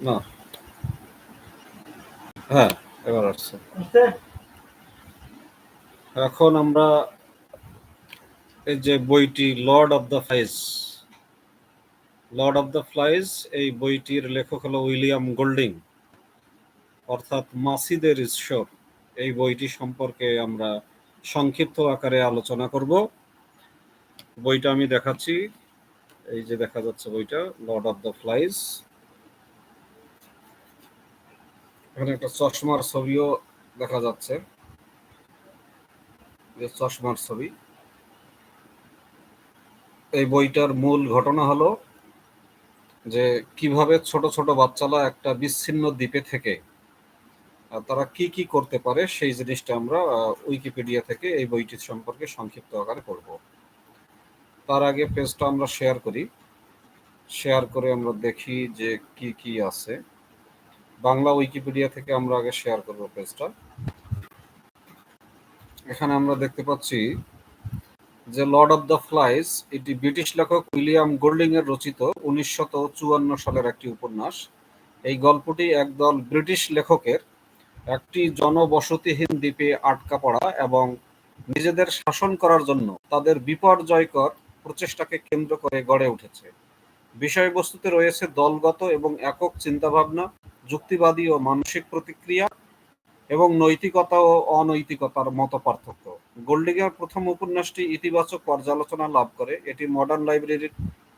না। হ্যাঁ এবার আসছে। এখন আমরা এই যে বইটি Lord of the Flies Lord of the Flies এই বইটির লেখক হলো উইলিয়াম গোল্ডিং। অর্থাৎ মাসিদের ঈশ্বর। এই বইটি সম্পর্কে আমরা সংক্ষিপ্ত আকারে আলোচনা করব। বইটা আমি দেখাচ্ছি। এই যে দেখা যাচ্ছে বইটা লর্ড অফ দ্য ফ্লাইজ এখানে একটা চশমার ছবিও দেখা যাচ্ছে। চশমার ছবি। এই বইটার মূল ঘটনা হলো যে কীভাবে ছোট ছোট বাচ্চারা একটা বিচ্ছিন্ন দ্বীপে থেকে তারা কি কি করতে পারে সেই জিনিসটা আমরা উইকিপিডিয়া থেকে এই বইটি সম্পর্কে সংক্ষিপ্ত আকারে পড়ব। তার আগে পেজটা আমরা শেয়ার করি। শেয়ার করে আমরা দেখি যে কি কি আছে। বাংলা উইকিপিডিয়া থেকে আমরা আগে শেয়ার করব পেজটা এখানে আমরা দেখতে পাচ্ছি যে লর্ড অফ দ্য ফ্লাইজ এটি ব্রিটিশ লেখক উইলিয়াম গোল্ডিং এর রচিত উনিশশত চুয়ান্ন সালের একটি উপন্যাস। এই গল্পটি একদল ব্রিটিশ লেখকের একটি জনবসতিহীন দ্বীপে আটকা পড়া এবং নিজেদের শাসন করার জন্য তাদের বিপর্যয়কর প্রচেষ্টাকে কেন্দ্র করে গড়ে উঠেছে। বিষয়বস্তুতে রয়েছে দলগত এবং একক চিন্তাভাবনা যুক্তিবাদী ও মানসিক প্রতিক্রিয়া এবং নৈতিকতা ও অনৈতিকতার মত পার্থক্য। গোল্ডিংয়ের প্রথম উপন্যাসটি ইতিবাচক পর্যালোচনা লাভ করে। এটি মডার্ন লাইব্রেরির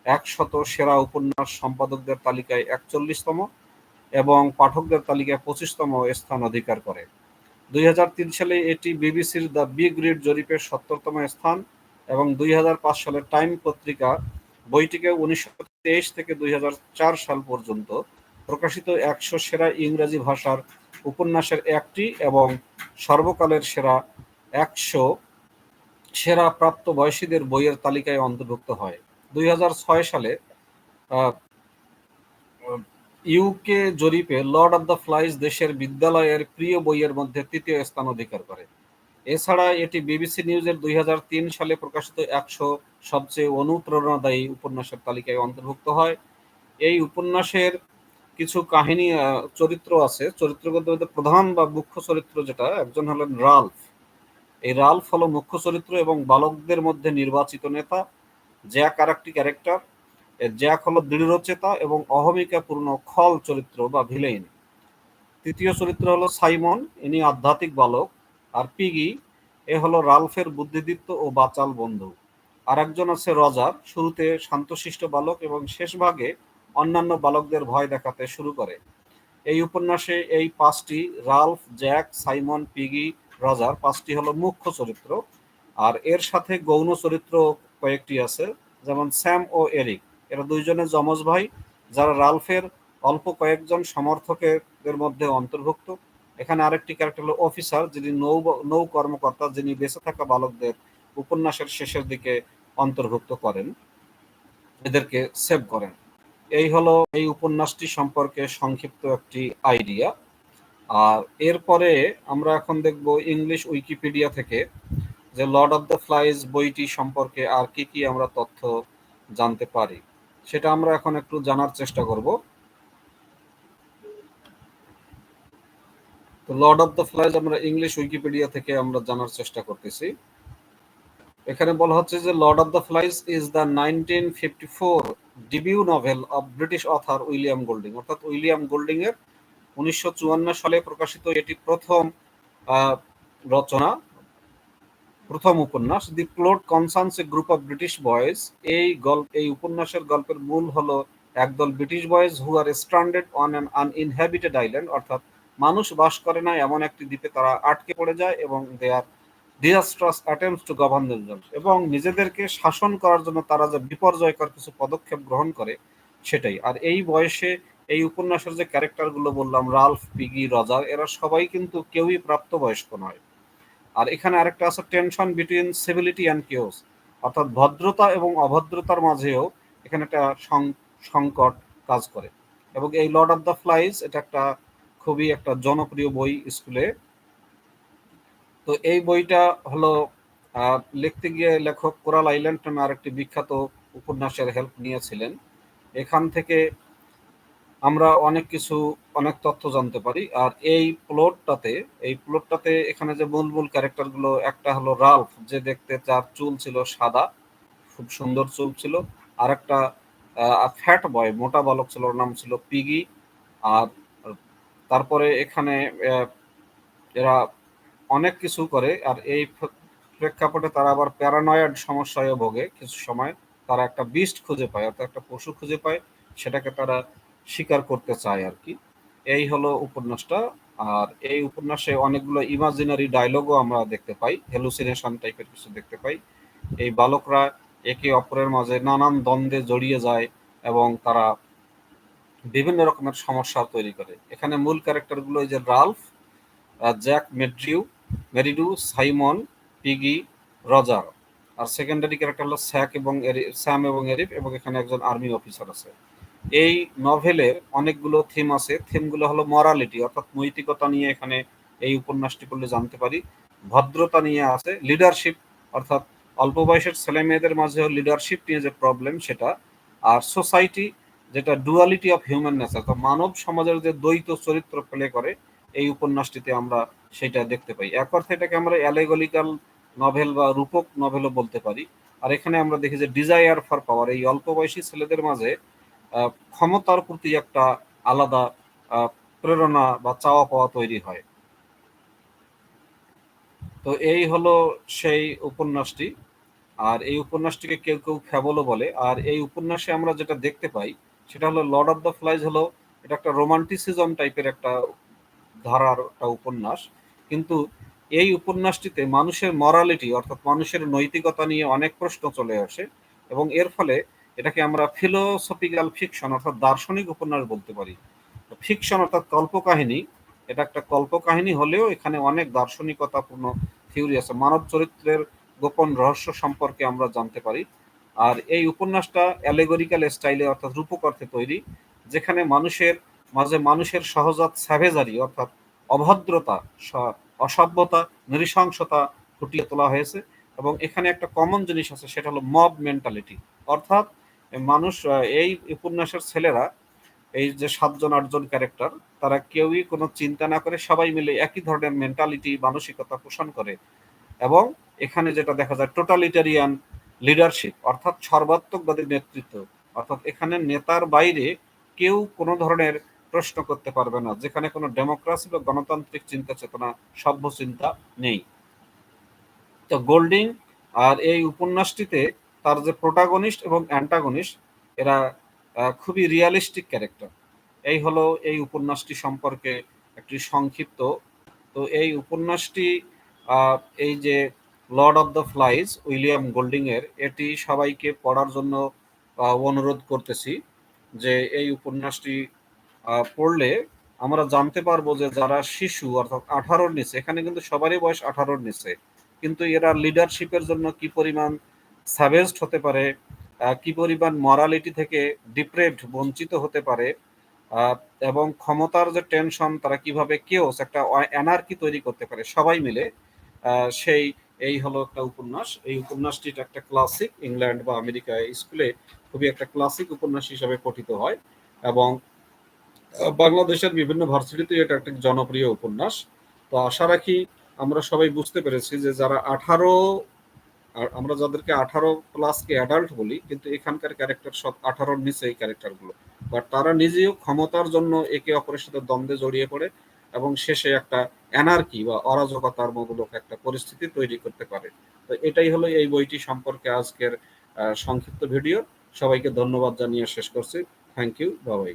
একশত সেরা উপন্যাস সম্পাদকদের তালিকায় একচল্লিশতম এবং পাঠকদের তালিকায় পঁচিশতম স্থান অধিকার করে। দুই হাজার তিন সালে এটি বিবিসির দ্য বিগ রিড জরিপের সত্তরতম স্থান এবং দুই হাজার পাঁচ সালের টাইম পত্রিকা বইটিকে উনিশশো তেইশ থেকে দুই হাজার চার সাল পর্যন্ত প্রকাশিত একশো সেরা ইংরেজি ভাষার উপন্যাসের একটি এবং সর্বকালের সেরা একশো সেরা প্রাপ্ত বয়সীদের বইয়ের তালিকায় অন্তর্ভুক্ত হয়। দুই হাজার ছয় সালে ইউকে জরিপে লর্ড অফ দ্য ফ্লাইজ দেশের বিদ্যালয়ের প্রিয় বইয়ের মধ্যে তৃতীয় স্থান অধিকার করে। এছাড়া এটি বিবিসি নিউজের দুই হাজার তিন সালে প্রকাশিত একশো সবচেয়ে অনুপ্রেরণাদায়ী উপন্যাসের তালিকায় অন্তর্ভুক্ত হয়। এই উপন্যাসের কিছু কাহিনী চরিত্র আছে। চরিত্রগত প্রধান বা মুখ্য চরিত্র যেটা, একজন হলেন রাল্ফ। এই রালফ হলো মুখ্য চরিত্র এবং বালকদের মধ্যে নির্বাচিত নেতা। জ্যাক আর একটি ক্যারেক্টার। জ্যাক হলো দৃঢ়চেতা এবং অহমিকাপূর্ণ খল চরিত্র বা ভিলেইন। তৃতীয় চরিত্র হলো সাইমন, ইনি আধ্যাত্মিক বালক। আর পিগি, এ হলো রালফের বুদ্ধিদীপ্ত ও বাচাল বন্ধু। আর একজন আছে রজার, শুরুতে শান্তশিষ্ট বালক এবং শেষ ভাগে অন্যান্য বালকদের ভয় দেখাতে শুরু করে। এই উপন্যাসে এই পাঁচটি, Ralph, Jack, Simon, Piggy, Roger, পাঁচটি হলো মুখ্য চরিত্র। আর এর সাথে গৌণ চরিত্র কয়েকটি আছে, যেমন স্যাম ও এরিক। এরা দুইজনে যমজ ভাই, যারা রালফের অল্প কয়েকজন সমর্থকের মধ্যে অন্তর্ভুক্ত। এখানে আরেকটি ক্যারেক্টার হলো অফিসার যিনি নৌ নৌ কর্মকর্তা, যিনি বেঁচে থাকা বালকদের উপন্যাসের শেষের দিকে অন্তর্ভুক্ত করেন, এদেরকে সেভ করেন। এই হলো এই উপন্যাসটি সম্পর্কে সংক্ষিপ্ত একটি আইডিয়া। আর এরপরে আমরা এখন দেখব ইংলিশ উইকিপিডিয়া থেকে যে লর্ড অফ দ্য ফ্লাইজ বইটি সম্পর্কে আর কি কি আমরা তথ্য জানতে পারি। সেটা আমরা এখন একটু জানার চেষ্টা করব। তো লর্ড অফ দ্য ফ্লাইজ আমরা ইংলিশ উইকিপিডিয়া থেকে আমরা জানার চেষ্টা করতেছি। এখানে বলা হচ্ছে যে Lord of the Flies is the nineteen fifty four debut novel of British author William Golding অর্থাৎ উইলিয়াম গোল্ডিং এর উনিশশো চুয়ান্ন সালে প্রকাশিত এটি প্রথম রচনা, প্রথম উপন্যাস the plot concerns a group of British boys এই গল্প, এই উপন্যাসের গল্পের মূল হলো একদল British boys who are stranded on an uninhabited island অর্থাৎ মানুষ বাস করে না, এমন একটি দ্বীপে তারা আটকে পড়ে যায় এবং they are disastrous attempts to govern themselves এবং নিজেদেরকে শাসন করার জন্য তারা যে বিপর্যয়কর কিছু পদক্ষেপ গ্রহণ করে সেটাই। আর এই বয়সে এই উপন্যাসের যে ক্যারেক্টারগুলো বললাম, রালফ, পিগি, রজার, এরা সবাই কিন্তু কেউই প্রাপ্তবয়স্ক নয়। আর এখানে আরেকটা আছে tension between civility and chaos অর্থাৎ ভদ্রতা এবং অভদ্রতার মাঝেও এখানে একটা সংকট কাজ করে। এবং এই লর্ড অফ দ্য ফ্লাইজ এটা একটা খুবই একটা জনপ্রিয় বই স্কুলে তো এই বইটা হলো লিখতে গিয়ে লেখক কোরাল আইল্যান্ড নামে আরেকটি বিখ্যাত উপন্যাসের হেল্প নিয়েছিলেন। এখান থেকে আমরা অনেক কিছু, অনেক তথ্য জানতে পারি। আর এই প্লটটাতে এই প্লটটাতে এখানে যে মূল মূল ক্যারেক্টারগুলো, একটা হলো রাল্ফ, যে দেখতে যার চুল ছিল সাদা, খুব সুন্দর চুল ছিল। আর একটা ফ্যাট বয়, মোটা বালক ছিল, ওর নাম ছিল পিগি। আর তারপরে এখানে এরা অনেক কিছু করে, আর এই প্রেক্ষাপটে তারা আবার প্যারানয়েড সমস্যায় ভোগে। কিছু সময় তারা একটা বিস্ট খুঁজে পায়, অর্থাৎ একটা পশু খুঁজে পায়, সেটাকে তারা স্বীকার করতে চায় আর কি। এই হলো উপন্যাসটা, আর এই উপন্যাসে অনেকগুলো ইমাজিনারি ডায়লগও আমরা দেখতে পাই হেলুসিনেশন টাইপের কিছু দেখতে পাই। এই বালকরা একে অপরের মাঝে নানান দ্বন্দ্বে জড়িয়ে যায় এবং তারা বিভিন্ন রকমের সমস্যা তৈরি করে। এখানে মূল ক্যারেক্টারগুলো এই যে রালফ জ্যাক মেড্রিউ মেরিডু সাইমন, পিগি, রজার। আর সেকেন্ডারি ক্যারেক্টার হলো স্যাক এবং স্যাম এবং এরিফ এবং এখানে একজন আর্মি অফিসার আছে। এই নভেলের অনেকগুলো থিম আছে। থিমগুলো হলো মরালিটি অর্থাৎ নৈতিকতা নিয়ে এখানে এই উপন্যাসটি পড়লে জানতে পারি। ভদ্রতা নিয়ে আছে লিডারশিপ অর্থাৎ অল্প বয়সের ছেলে মেয়েদের মাঝেও লিডারশিপ নিয়ে যে প্রবলেম সেটা। আর সোসাইটি যেটা ডুয়ালিটি অফ হিউম্যান নেচার মানব সমাজের যে দ্বৈত চরিত্র প্লে করে এই উপন্যাসটিতে আমরা সেটা দেখতে পাই। এক অর্থে এটাকে আমরা অ্যালেগলিক্যাল নভেল বা রূপক নভেলও বলতে পারি। আর এখানে আমরা দেখি যে ডিজায়ার ফর পাওয়ার এই অল্প বয়সী ছেলেদের মাঝে ক্ষমতার প্রতি একটা আলাদা প্রেরণা বা চাওয়া পাওয়া তৈরি হয়। তো এই হলো সেই উপন্যাসটি। আর এই উপন্যাসটিকে কেউ কেউ ফ্যাবলও বলে। আর এই উপন্যাসে আমরা যেটা দেখতে পাই, সেটা হলো লর্ড অফ দ্য ফ্লাইজ হলো, এটা একটা রোমান্টিসিজম টাইপের একটা ধারার একটা উপন্যাস। কিন্তু এই উপন্যাসটিতে মানুষের মরালিটি অর্থাৎ মানুষের নৈতিকতা নিয়ে অনেক প্রশ্ন চলে আসে এবং এর ফলে এটাকে আমরা ফিলোসফিক্যাল ফিকশন অর্থাৎ দার্শনিক উপন্যাস বলতে পারি। ফিকশন অর্থাৎ কল্পকাহিনী, এটা একটা কল্পকাহিনী হলেও এখানে অনেক দার্শনিকতাপূর্ণ থিওরি আছে। মানব চরিত্রের গোপন রহস্য সম্পর্কে আমরা জানতে পারি। আর এই উপন্যাসটা অ্যালেগরিক্যাল স্টাইলে অর্থাৎ রূপক অর্থে তৈরি, যেখানে মানুষের মাঝে মানুষের সহজাত স্যাভেজারি অর্থাৎ অভদ্রতা অসভ্যতা, নৃশংসতা ফুটিয়ে তোলা হয়েছে। এবং এখানে একটা কমন জিনিস আছে, সেটা হলো মব মেন্টালিটি অর্থাৎ মানুষ এই উপন্যাসের ছেলেরা, এই যে সাতজন, আটজন ক্যারেক্টার তারা কেউই কোনো চিন্তা না করে সবাই মিলে একই ধরনের মেন্টালিটি মানসিকতা পোষণ করে। এবং এখানে যেটা দেখা যায় টোটালিটারিয়ান লিডারশিপ অর্থাৎ সর্বাত্মকবাদী নেতৃত্ব। অর্থাৎ এখানে নেতার বাইরে কেউ কোনো ধরনের প্রশ্ন করতে পারবে না। যেখানে কোনো ডেমোক্রাসি বা গণতান্ত্রিক চিন্তা চেতনা সভ্য চিন্তা নেই। তো গোল্ডিং আর এই উপন্যাসটিতে তার যে প্রোটাগনিস্ট এবং অ্যান্টাগনিস্ট এরা খুবই রিয়ালিস্টিক ক্যারেক্টার এই হলো এই উপন্যাসটি সম্পর্কে একটি সংক্ষিপ্ত। তো এই উপন্যাসটি এই যে Lord of the Flies William Golding এর এটি সবাইকে পড়ার জন্য অনুরোধ করতেছি যে এই উপন্যাসটি পড়লে আমরা জানতে পারব যে যারা শিশু, অর্থাৎ আঠারোর নিচে, এখানে কিন্তু সবারই বয়স আঠারোর নিচে, কিন্তু এরা লিডারশিপের জন্য কি পরিমাণ সাবেস্ট হতে পারে কি পরিমাণ মরালিটি থেকে ডিপ্রেভড বঞ্চিত হতে পারে এবং ক্ষমতার যে টেনশন তারা কীভাবে কেউ একটা এনার্কি তৈরি করতে পারে, সবাই মিলে সেই, এই হলো একটা উপন্যাস। এই উপন্যাসটি একটা ক্লাসিক ইংল্যান্ড বা আমেরিকায় স্কুলে খুবই একটা ক্লাসিক উপন্যাস হিসাবে পঠিত হয়, এবং বাংলাদেশের বিভিন্ন ভার্সিটিতে এটা একটা জনপ্রিয় উপন্যাস। তো আশা রাখি আমরা সবাই বুঝতে পেরেছি যে যারা আঠারো আমরা যাদেরকে আঠারো প্লাসকে অ্যাডাল্ট বলি, কিন্তু এখানকার ক্যারেক্টার সব আঠারোর নিচে এই ক্যারেক্টারগুলো বাট তারা নিজেও ক্ষমতার জন্য একে অপরের সাথে দ্বন্দ্বে জড়িয়ে পড়ে এবং শেষে একটা এনার্কি বা অরাজকতার মূলক একটা পরিস্থিতি তৈরি করতে পারে। তো এটাই হলো এই বইটি সম্পর্কে আজকের সংক্ষিপ্ত ভিডিও সবাইকে ধন্যবাদ জানিয়ে শেষ করছি। থ্যাংক ইউ বাবাই